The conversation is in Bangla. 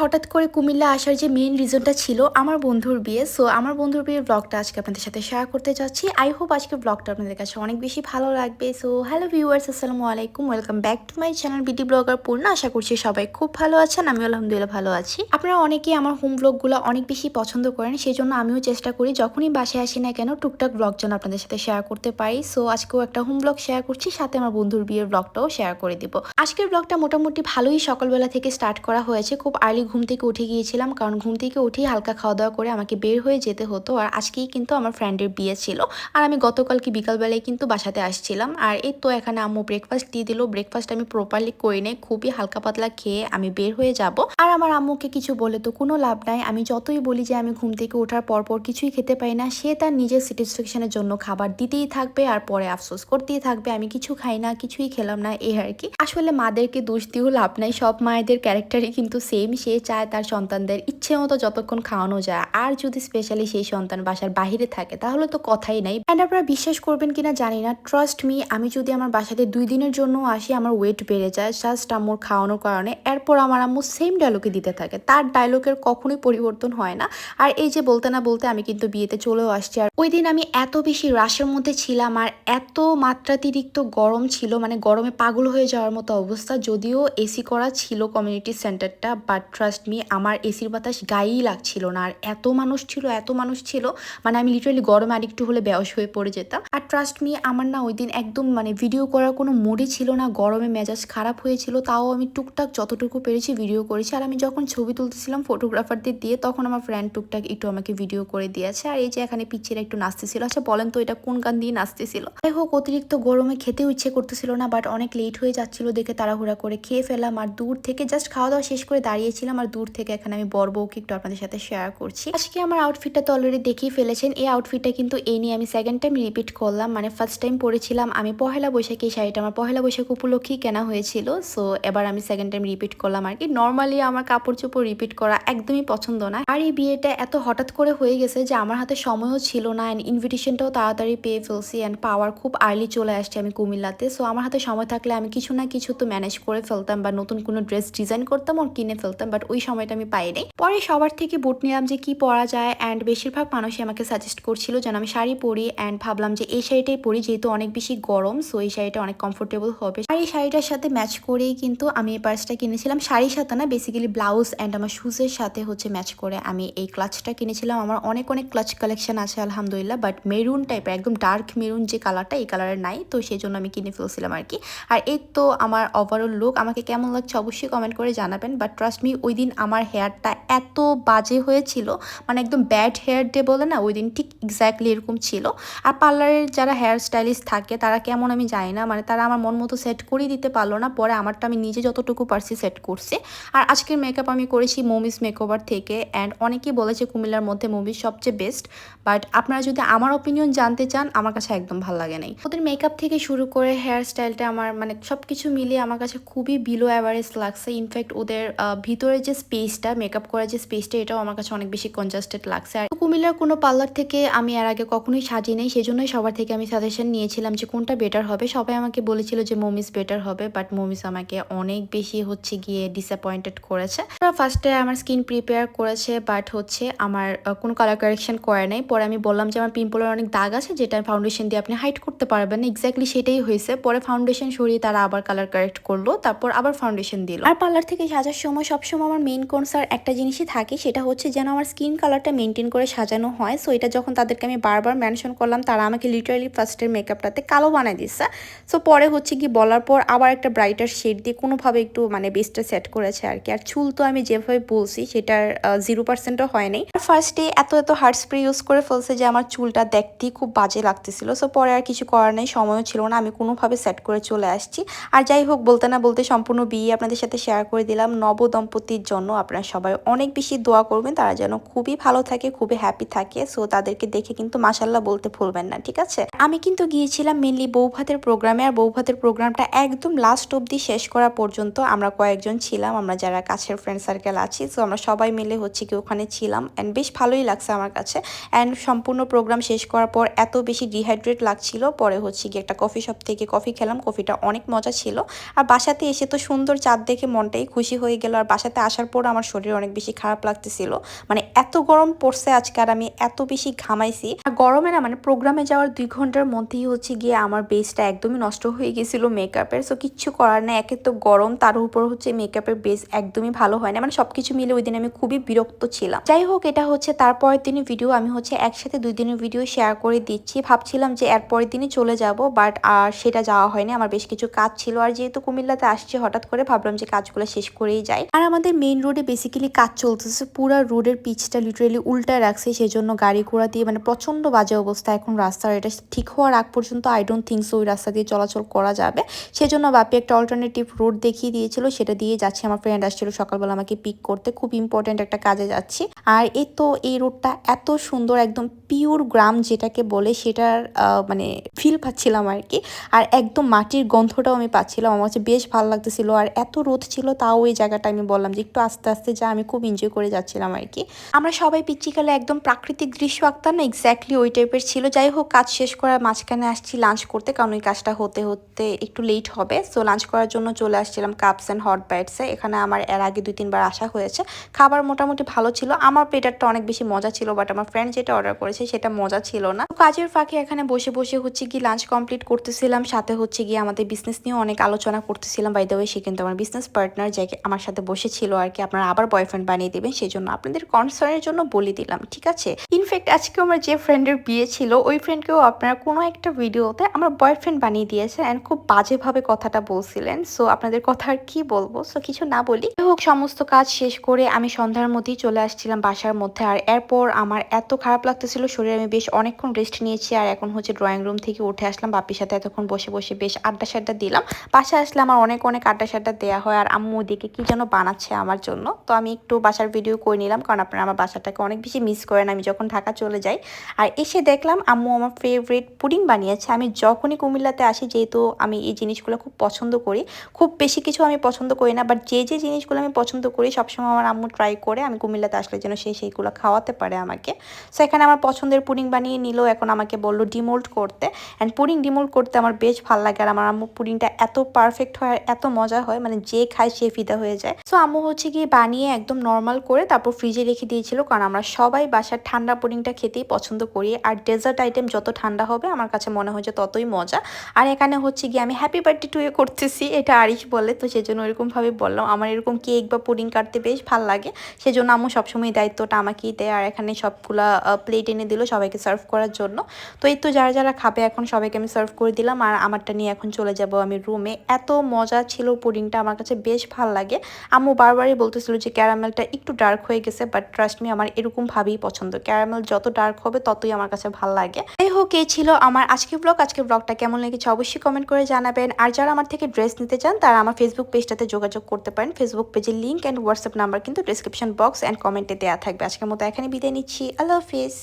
হঠাৎ করে কুমিল্লা আসার যে মেইন রিজনটা ছিল আমার বন্ধুর বিয়ে সো আমার বন্ধুর বিয়ের ব্লগটা আজকে আপনাদের সাথে শেয়ার করতে যাচ্ছি। আই হোপ আজকে ব্লগটা আপনাদের কাছে অনেক বেশি ভালো লাগবে। সো হ্যালো ভিউয়ার্স আসসালামু আলাইকুম। Welcome back to my channel BD blogger পূর্ণ আশা করছি সবাই খুব ভালো আছেন আমি আলহামদুলিল্লাহ ভালো আছি। আপনারা অনেকেই আমার হোম ব্লগগুলো অনেক বেশি পছন্দ করেন সেই জন্য আমিও চেষ্টা করি যখনই বাসায় আসি না কেন টুকটাক ব্লগ যেন আপনাদের সাথে শেয়ার করতে পারি। সো আজকেও একটা হোম ব্লগ শেয়ার করছি, সাথে আমার বন্ধুর বিয়ের ব্লগটাও শেয়ার করে দিব। আজকের ব্লগটা মোটামুটি ভালোই সকালবেলা থেকে স্টার্ট করা হয়েছে, খুব আর্লি ঘুম থেকে উঠে গিয়েছিলাম, কারণ ঘুম থেকে উঠেই হালকা খাওয়া দাওয়া করে আমাকে বের হয়ে যেতে হতো। আর আজকেই কিন্তু আমার ফ্রেন্ডের বিয়ে ছিল। আর আমি গতকালকে বিকালবেলায় কিন্তু বাসাতে আসছিলাম। আর এই তো এখানে আম্মু ব্রেকফাস্ট দিয়ে দিল। ব্রেকফাস্ট আমি প্রপারলি করে নেই। খুবই হালকা পাতলা খেয়ে আমি বের হয়ে যাব। আর আমার আম্মুকে কিছু বলে তো কোনো লাভ নাই। আমি যতই বলি যে আমি ঘুম থেকে ওঠার পর পর কিছুই খেতে পাই না, সে তার নিজের স্যাটিসফ্যাকশনের জন্য খাবার দিতেই থাকবে আর পরে আফসোস করতেই থাকবে। আমি কিছু খাই না, কিছুই খেলাম না এ আর কি। আসলে মাদেরকে দোষ দিয়েও লাভ নাই। সব মায়েদের ক্যারেক্টারই কিন্তু সেম সে চায় তার সন্তানদের ইচ্ছে মতো যতক্ষণ খাওয়ানো যায়। আর যদি স্পেশালি সেই সন্তান বাসার বাহিরে থাকে, তাহলে তো কথাই নাই। অ্যান্ড আপনারা বিশ্বাস করবেন কিনা জানি না। ট্রাস্ট মি আমি যদি আমার বাসাতে দুই দিনের জন্য আসি, আমার ওয়েট বেড়ে যায় জাস্ট আম্মুর খাওয়ানোর কারণে। এরপর আমার আম্মু সেম ডায়লগে দিতে থাকে। তার ডায়লগের কখনোই পরিবর্তন হয় না। আর এই যে বলতে না বলতে আমি কিন্তু বিয়েতে চলেও আসছি। আর ওই দিন আমি এত বেশি রাশের মধ্যে ছিলাম আর এত মাত্রাতিরিক্ত গরম ছিল মানে গরমে পাগল হয়ে যাওয়ার মতো অবস্থা, যদিও এসি করা ছিল কমিউনিটি সেন্টারটা বাট ট্রাস্ট মি আমার এসির বাতাস গায়েই লাগছিল না। আর এত মানুষ ছিল, এত মানুষ ছিল মানে আমি লিটারালি গরমে আরেকটু হলে বেয়স হয়ে পড়ে যেতাম। আর ট্রাস্ট মি আমার না ওই দিন একদম মানে ভিডিও করার কোনো মুডই ছিল না, গরমে মেজাজ খারাপ হয়েছিল, তাও আমি টুকটাক যতটুকু পেরেছি ভিডিও করেছি। আর আমি যখন ছবি তুলতেছিলাম ফটোগ্রাফারদের দিয়ে, তখন আমার ফ্রেন্ড টুকটাক একটু আমাকে ভিডিও করে দিয়েছে। আর এই যে এখানে পিচ্ছিরা একটু নাচতেছিল আচ্ছা বলেন তো এটা কোন গান দিয়ে নাচতেছিল? যাই হোক, অতিরিক্ত গরমে খেতেও ইচ্ছে করতেছিল না বাট অনেক লেট হয়ে যাচ্ছিল দেখে তাড়াহুড়া করে খেয়ে ফেলাম আর দূর থেকে জাস্ট খাওয়া দাওয়া শেষ করে দাঁড়িয়েছিলাম আর দূর থেকে এখানে আমি বর বউকে একটু আপনাদের সাথে শেয়ার করছি। আজকে আমার আউটফিটটা তো অলরেডি দেখেই ফেলেছেন। এই আউটফিটটা কিন্তু এই নিয়ে আমি সেকেন্ড টাইম রিপিট করলাম। মানে ফার্স্ট টাইম পরেছিলাম আমি পহেলা বৈশাখী এই শাড়িটা আমার পহেলা বৈশাখ উপলক্ষেই কেনা হয়েছিল। সো এবার আমি সেকেন্ড টাইম রিপিট করলাম আর কি। নর্মালি আমার কাপড় চোপড় রিপিট করা একদমই পছন্দ না। আর এই বিয়েটা এত হঠাৎ করে হয়ে গেছে যে আমার হাতে সময়ও ছিল না অ্যান্ড ইনভিটেশনটাও তাড়াতাড়ি পেয়ে ফেলছি অ্যান্ড পাওয়ার খুব আর্লি চলে আসছে আমি কুমিল্লাতে। সো আমার হাতে সময় থাকলে আমি কিছু না কিছু তো ম্যানেজ করে ফেলতাম বা নতুন কোনো ড্রেস ডিজাইন করতাম আর কিনে ফেলতাম বাট ওই সময়টা আমি পাইনি। পরে সবার থেকে বুট নিলাম যে কি পরা যায় অ্যান্ড বেশিরভাগ মানুষই আমাকে সাজেস্ট করছিল যেন আমি শাড়ি পরি অ্যান্ড ভাবলাম যে এই শাড়িটাই পরি যেহেতু অনেক বেশি গরম সো এই শাড়িটা অনেক কমফোর্টেবল হবে। আর এই শাড়িটার সাথে ম্যাচ করেই কিন্তু আমি এই পার্সটা কিনেছিলাম। শাড়ির সাথে না বেসিক্যালি ব্লাউজ অ্যান্ড আমার শুজের সাথে হচ্ছে ম্যাচ করে আমি এই ক্লাচটা কিনেছিলাম। আমার অনেক অনেক ক্লাচ কালেকশন আছে, আলহামদুলিল্লাহ বাট মেরুন টাইপের একদম ডার্ক মেরুন যে কালারটা এই কালারের নাই, তো সেই জন্য আমি কিনে ফেলছিলাম আর কি। আর এই তো আমার ওভারঅল লুক আমাকে কেমন লাগছে অবশ্যই কমেন্ট করে জানাবেন বাট ট্রাস্ট মি ওই দিন আমার হেয়ারটা এত বাজে হয়েছিল মানে একদম ব্যাড হেয়ার ডে বলে না ওই দিন ঠিক এক্স্যাক্টলি এরকম ছিল। আর পার্লারের যারা হেয়ার স্টাইলিস্ট থাকে, তারা কেমন আমি জানি না মানে তারা আমার মন মতো সেট করে দিতে পারল না, পরে আমারটা আমি নিজে যতটুকু পারছি সেট করছি। আর আজকের মেকআপ আমি করেছি মোমিস মেকওভার থেকে অ্যান্ড অনেকেই বলেছে কুমিল্লার মধ্যে মুভিস সবচেয়ে বেস্ট বাট আপনারা যদি আমার অপিনিয়ন জানতে চান, আমার কাছে একদম ভালো লাগে নাই। ওদের মেকআপ থেকে শুরু করে হেয়ার স্টাইলটা আমার মানে সব কিছু মিলিয়ে আমার কাছে খুবই বিলো অ্যাভারেজ লাগছে। ইনফ্যাক্ট ওদের ভিতরে যে স্পেসটা মেকআপ করার যে স্পেসটা এটাও আমার কাছে অনেক বেশি কনজাস্টেড লাগছে। আর কুমিল্লার কোনো পার্লার থেকে আমি এর আগে কখনোই সাজি নেই, সেজন্যই সবার থেকে আমি সাজেশন নিয়েছিলাম যে কোনটা বেটার হবে। সবাই আমাকে বলেছিল যে মোমিস বেটার হবে বাট মোমিস আমাকে অনেক বেশি হচ্ছে গিয়ে ডিসঅ্যাপয়েন্টেড করেছে। ফার্স্টে আমার স্কিন প্রিপেয়ার করেছে বাট হচ্ছে আমার কোনো কালার কারেকশন করে নাই। পরে আমি বললাম যে আমার পিম্পলের অনেক দাগ আছে, যেটা ফাউন্ডেশন দিয়ে আপনি হাইট করতে পারবেন না। এক্স্যাক্টলি সেটাই হয়েছে। পরে ফাউন্ডেশন সরিয়ে তারা আবার কালার কারেক্ট করল, তারপর আবার ফাউন্ডেশন দিল। আর পার্লার থেকে সাজার সময় সবসময় আমার মেন কনসার একটা জিনিসই থাকে, সেটা হচ্ছে যেন আমার স্কিন কালারটা মেনটেন করে সাজানো হয়। সো এটা যখন তাদেরকে আমি বারবার মেনশন করলাম, তারা আমাকে লিটারালি ফার্স্টের মেকআপটাতে কালো বানাই দিচ্ছে সো পরে হচ্ছে কি বলার পর আবার একটা ব্রাইটার শেড দিয়ে কোনোভাবে একটু মানে বেস্টটা সেট করেছে আর কি। আর চুল তো আমি যেভাবে বলছি, সেটার জিরো পার্সেন্টও হয় হয়নি ফার্স্টে এত এত হার্ড স্প্রে ইউজ করে ফেলছে যে আমার চুলটা দেখতেই খুব বাজে লাগতেছিল। সো পরে আর কিছু করার নেই, সময়ও ছিল না, আমি কোনোভাবে সেট করে চলে আসছি। আর যাই হোক, বলতে না বলতে সম্পূর্ণ বিয়ে আপনাদের সাথে শেয়ার করে দিলাম। নব দম্পতির জন্য আপনারা সবাই অনেক বেশি দোয়া করবেন, তারা যেন খুবই ভালো থাকে, খুবই হ্যাপি থাকে। সো তাদেরকে দেখে কিন্তু মাসাল্লাহ বলতে ভুলবেন না, ঠিক আছে? আমি কিন্তু গিয়েছিলাম মেনলি বৌভাতের প্রোগ্রামে আর বৌভাতের প্রোগ্রামটা একদম লাস্ট অবধি শেষ করা পর্যন্ত আমরা কয়েকজন ছিলাম, আমরা যারা কাছের ফ্রেন্ড সার্কেল আছি। সো আমরা সবাই মিলে হচ্ছে কি ওখানে ছিলাম অ্যান্ড বেশ ভালোই লাগছে আমার কাছে। অ্যান্ড সম্পূর্ণ প্রোগ্রাম শেষ করার পর এত বেশি ডিহাইড্রেট লাগছিল, পরে হচ্ছে কি একটা কফি শপ থেকে কফি খেলাম কফিটা অনেক মজা ছিল। আর বাসাতে এসে তো সুন্দর চাঁদ দেখে মনটাই খুশি হয়ে গেল, আর বাসাতে আসার পর আমার শরীর অনেক বেশি খারাপ লাগতেছিল। মানে এত গরম পড়ছে আজকে আর আমি এত বেশি ঘামাইছি। আর গরমে না মানে প্রোগ্রামে যাওয়ার দুই ঘণ্টার মধ্যেই হচ্ছে গিয়ে আমার বেসটা একদমই নষ্ট হয়ে গেছিল মেকআপের সো কিচ্ছু করার না একে তো গরম, তার উপর হচ্ছে মেকআপের বেস একদমই ভালো হয় না। মানে সবকিছু মিলে ওই দিন আমি খুবই বিরক্ত ছিলাম। যাই হোক, এটা হচ্ছে তারপরের দিনের ভিডিও আমি হচ্ছে একসাথে দুই দিনের ভিডিও শেয়ার করে দিচ্ছি। ভাবছিলাম যে এর পরের দিনই চলে যাব বাট আর সেটা যাওয়া হয়নি, আমার বেশ কিছু কাজ ছিল। আর যেহেতু কুমিল্লাতে আসছে, হঠাৎ করে ভাবলাম যে কাজগুলো শেষ করেই যাই। আর আমাদের মেইন রোডে বেসিক্যালি কাজ চলতেছে। পুরো রোডের পিচটা লিটারেলি উল্টা রাখছে, সেজন্য গাড়ি ঘোড়া দিয়ে মানে প্রচণ্ড বাজে অবস্থা এখন রাস্তার। এটা ঠিক হওয়ার আগ পর্যন্ত আই ডোন্ট থিঙ্ক ওই রাস্তা দিয়ে চলাচল করা যাবে। সেজন্য বাপি একটা অল্টারনেটিভ রোড দেখিয়ে দিয়েছিল, সেটা দিয়ে যাচ্ছি। আমার ফ্রেন্ড আসছিল সকালবেলা আমাকে পিক করতে। খুব ইম্পর্টেন্ট একটা কাজে যাচ্ছি। আর এই তো এই রোডটা এত সুন্দর, একদম পিওর গ্রাম যেটাকে বলে সেটার মানে ফিল পাচ্ছিলাম আর কি আর একদম মাটির গন্ধটাও আমি পাচ্ছিলাম। আমার কাছে বেশ ভালো লাগতেছিল। আর এত রোদ ছিল তাও ওই জায়গাটা আমি বললাম যে একটু আস্তে আস্তে যা, আমি খুব এনজয় করে যাচ্ছিলাম আর কি আমরা সবাই পিচ্চিকালে একদম প্রাকৃতিক দৃশ্য আঁকতাম না এক্স্যাক্টলি ওই টাইপের ছিল। যাই হোক, কাজ শেষ করার মাঝখানে আসছি লাঞ্চ করতে, কারণ ওই কাজটা হতে হতে একটু লেট হবে। সো লাঞ্চ করার জন্য চলে আসছিলাম কাপস অ্যান্ড হট বাইটসে এখানে আমার এর আগে দুই, তিনবার আসা হয়েছে। খাবার মোটামুটি ভালো ছিল। আমার প্লেটারটা অনেক বেশি মজা ছিল বাট আমার ফ্রেন্ড যেটা অর্ডার করেছে সেটা মজা ছিল না। কাজের ফাঁকে এখানে বসে বসে হচ্ছে কি লাঞ্চ কমপ্লিট করতেছিলাম, সাথে হচ্ছে গিয়ে আমাদের বিজনেস নিয়ে অনেক আলোচনা করতেছিলাম। বাই দ্য ওয়ে সে কিন্তু আমার বিজনেস পার্টনার যে আমার সাথে বসেছিল আর কি, আপনারা আবার বয়ফ্রেন্ড বানিয়ে দেবেন সেই জন্য আপনাদের কনসার্নের জন্য বলে দিলাম, ঠিক আছে? ইনফ্যাক্ট আজকে আমার যে ফ্রেন্ডের বিয়ে ছিল, ওই ফ্রেন্ডকেও আপনারা কোনো একটা ভিডিওতে আমার বয়ফ্রেন্ড বানিয়ে দিয়েছেন অ্যান্ড খুব বাজেভাবে কথাটা বলছিলেন। সো আপনাদের কথা আর কি বলব? সো কিছু না বলি। হোক, সমস্ত কাজ শেষ করে আমি সন্ধ্যার মধ্যেই চলে আসছিলাম বাসার মধ্যে। আর এরপর আমার এত খারাপ লাগতেছিল শরীরে আমি বেশ অনেকক্ষণ রেস্ট নিয়েছি আর এখন হচ্ছে ড্রয়িং রুম থেকে উঠে আসলাম। বাপির সাথে এতক্ষণ বসে বসে বেশ আড্ডা সাড্ডা দিলাম। বাসায় আসলে আমার অনেক অনেক আড্ডা সাড্ডা দেওয়া হয় আর আম্মু ওদিকে কি যেন বানাচ্ছে আমার জন্য। তো আমি একটু বাসার ভিডিও করে নিলাম কারণ আপনারা আমার বাসাটাকে অনেক বেশি মিস করেন। আমি যখন ঢাকা চলে যাই আর এসে দেখলাম আম্মু আমার ফেভারিট পুডিং বানিয়েছে। আমি যখনই কুমিল্লাতে আসি যেহেতু আমি এই জিনিসগুলো খুব পছন্দ করি। খুব বেশি কিছু আমি পছন্দ করি না বাট যে যে জিনিসগুলো আমি পছন্দ করি সবসময় আমার আম্মু ট্রাই করে আমি কুমিল্লাতে আসলে যেন সে সেইগুলো খাওয়াতে পারে আমাকে। সো এখানে আমার পছন্দের পুডিং বানিয়ে নিল, এখন আমাকে বলল, ডিমোল্ড করতে। অ্যান্ড পুডিং ডিমোল্ড করতে আমার বেশ ভালো লাগে আর আমার আম্মু পুডিংটা এত পারফেক্ট হয় আর এত মজা হয় মানে যে খায় সে ফিদা হয়ে যায়। সো আম্মু হচ্ছে গিয়ে বানিয়ে একদম নর্মাল করে তারপর ফ্রিজে রেখে দিয়েছিল, কারণ আমরা সবাই বাসার ঠান্ডা পুডিংটা খেতেই পছন্দ করি। আর ডেজার্ট আইটেম যত ঠান্ডা হবে, আমার কাছে মনে হয় যে ততই মজা। আর এখানে হচ্ছে গিয়ে আমি হ্যাপি বার্থডে টু এ করতেছি, এটা আরিশ বলে। তো সেজন্য এরকমভাবে বললাম, আমার এরকম কেক বা পুডিং কাটতে বেশ ভালো লাগে। সেজন্য আম্মু সবসময় দায়িত্বটা আমাকেই দেয়। আর এখানে সবগুলা প্লেট এনে দিল সবাইকে সার্ভ করার জন্য। তো এই তো যারা যারা খাবে এখন সবাইকে আমি সার্ভ করে দিলাম। আর আমারটা নিয়ে এখন চলে যাব আমি রুমে এত মজা ছিল পুডিংটা, আমার কাছে বেশ ভালো লাগে। আম্মু বারবারই বলতেছিল যে ক্যারামেলটা একটু ডার্ক হয়ে গেছে বাট ট্রাস্ট মি আমার এরকম ভাবেই পছন্দ। ক্যারামেল যত ডার্ক হবে, ততই আমার কাছে ভালো লাগে। যাই হোক, এই ছিল আমার আজকের ব্লগ আজকের ব্লগটা কেমন লেগেছে অবশ্যই কমেন্ট করে জানাবেন। আর যারা আমার থেকে ড্রেস নিতে চান, তারা আমার ফেসবুক পেজটাতে যোগাযোগ করতে পারেন। ফেসবুক পেজের লিঙ্ক অ্যান্ড হোয়াটসঅ্যাপ নাম্বার কিন্তু ডিসক্রিপশন বক্স অ্যান্ড কমেন্টে দেওয়া থাকবে। আজকের মতো এখানে বিদায় নিচ্ছি। আল্লাহ হাফিজ।